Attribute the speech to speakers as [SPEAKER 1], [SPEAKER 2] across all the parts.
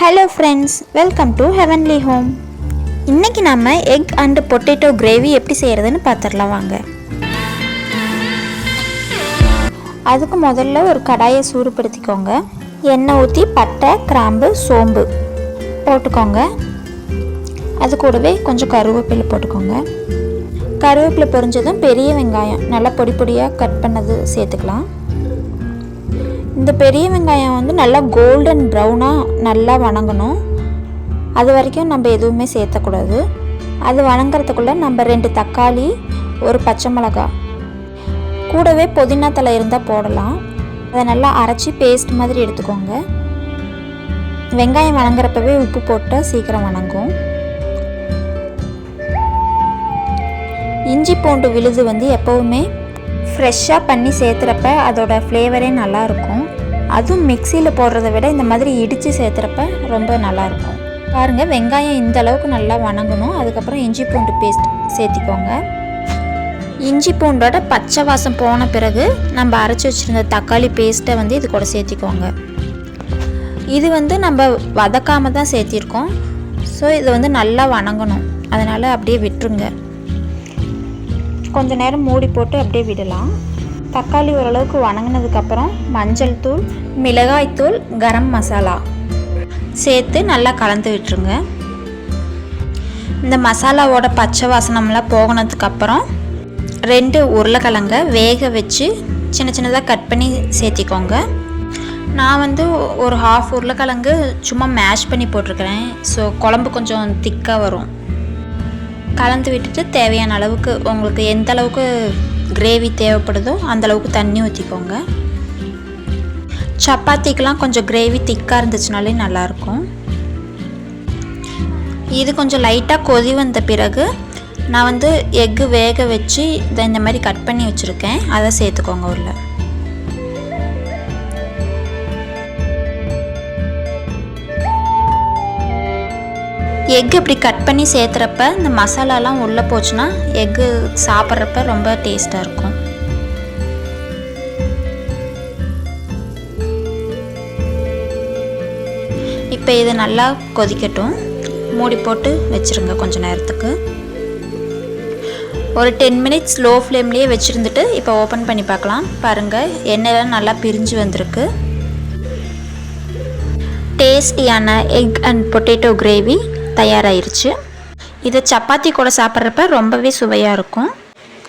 [SPEAKER 1] Hello friends welcome to heavenly home இன்றைக்கி நம்ம egg and potato gravy எப்படி செய்கிறதுன்னு பார்த்துடலாம் வாங்க. அதுக்கு முதல்ல ஒரு கடாயை சூடுபடுத்திக்கோங்க. எண்ணெய் ஊற்றி பட்டை கிராம்பு சோம்பு போட்டுக்கோங்க. அது கூடவே கொஞ்சம் கருவேப்பிலை போட்டுக்கோங்க. கருவேப்பிலை பொரிஞ்சதும் பெரிய வெங்காயம். நல்லா பொடி பொடியாக கட் பண்ணது சேர்த்துக்கலாம். இந்த பெரிய வெங்காயம் வந்து நல்லா கோல்டன் ப்ரௌனாக நல்லா வணங்கணும். அது வரைக்கும் நம்ம எதுவுமே சேர்த்தக்கூடாது. அது வணங்குறதுக்குள்ளே நம்ம ரெண்டு தக்காளி ஒரு பச்சை மிளகாய். கூடவே புதினா தலை இருந்தால் போடலாம். அதை நல்லா அரைச்சி பேஸ்ட் மாதிரி எடுத்துக்கோங்க. வெங்காயம் வணங்குறப்பவே உப்பு போட்டால் சீக்கிரம் வணங்கும். இஞ்சி பூண்டு விழுது வந்து எப்போவுமே ஃப்ரெஷ்ஷாக பண்ணி சேர்த்துறப்ப அதோட ஃப்ளேவரே நல்லாயிருக்கும். அதுவும் மிக்சியில் போடுறத விட இந்த மாதிரி இடித்து சேர்த்துறப்ப ரொம்ப நல்லாயிருக்கும். பாருங்கள் வெங்காயம் இந்த அளவுக்கு நல்லா வணங்கணும். அதுக்கப்புறம் இஞ்சி பூண்டு பேஸ்ட் சேர்த்திக்கோங்க. இஞ்சி பூண்டோட பச்சை வாசம் போன பிறகு நம்ம அரைச்சி வச்சுருந்த தக்காளி பேஸ்ட்டை வந்து இது கூட சேர்த்திக்கோங்க. இது வந்து நம்ம வதக்காமல் தான் சேர்த்திருக்கோம். ஸோ இது வந்து நல்லா வணங்கணும். அதனால் அப்படியே விட்டுருங்க. கொஞ்ச நேரம் மூடி போட்டு அப்படியே விடலாம். தக்காளி ஓரளவுக்கு வணங்கினதுக்கப்புறம் மஞ்சள் தூள் மிளகாய் தூள் கரம் மசாலா சேர்த்து நல்லா கலந்து விட்டுருங்க. இந்த மசாலாவோட பச்சை வாசனம்லாம் போகினதுக்கப்புறம் ரெண்டு உருளைக்கிழங்க வேக வச்சு சின்ன சின்னதாக கட் பண்ணி சேர்த்திக்கோங்க. நான் வந்து ஒரு ஹாஃப் உருளைக்கிழங்கு சும்மா மேஷ் பண்ணி போட்டிருக்கிறேன். ஸோ குழம்பு கொஞ்சம் திக்காக வரும். கலந்து விட்டுட்டு தேவையான அளவுக்கு உங்களுக்கு எந்த அளவுக்கு கிரேவி தேவைப்படுதோ அந்த அளவுக்கு தண்ணி ஊற்றிக்கோங்க சப்பாத்திக்கெலாம் கொஞ்சம் கிரேவி திக்காக இருந்துச்சுனாலே நல்லாயிருக்கும். இது கொஞ்சம் லைட்டாக கொதி வந்த பிறகு நான் வந்து எக்கு வேக வச்சு இதை இந்த மாதிரி கட் பண்ணி வச்சுருக்கேன். அதை சேர்த்துக்கோங்க உள்ள. எக் இப்படி கட் பண்ணி சேர்த்துறப்ப இந்த மசாலாலாம் உள்ளே போச்சுன்னா எக்கு சாப்பிட்றப்ப ரொம்ப டேஸ்ட்டாக இருக்கும். இப்போ இது நல்லா கொதிக்கட்டும். மூடி போட்டு வச்சுருங்க கொஞ்சம் நேரத்துக்கு. ஒரு டென் மினிட்ஸ் லோ ஃப்ளேம்லேயே வச்சுருந்துட்டு இப்போ ஓப்பன் பண்ணி பார்க்கலாம். பாருங்கள் எண்ணெயெல்லாம் நல்லா பிரிஞ்சு வந்திருக்கு. டேஸ்டியான எக் அண்ட் பொட்டேட்டோ கிரேவி. தயாராகிருச்சு இதை சப்பாத்தி கூட சாப்பிட்றப்ப ரொம்பவே சுவையாக இருக்கும்.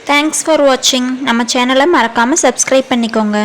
[SPEAKER 1] தேங்க்ஸ் ஃபார் வாட்சிங் நம்ம சேனலை மறக்காமல் சப்ஸ்கிரைப் பண்ணிக்கோங்க.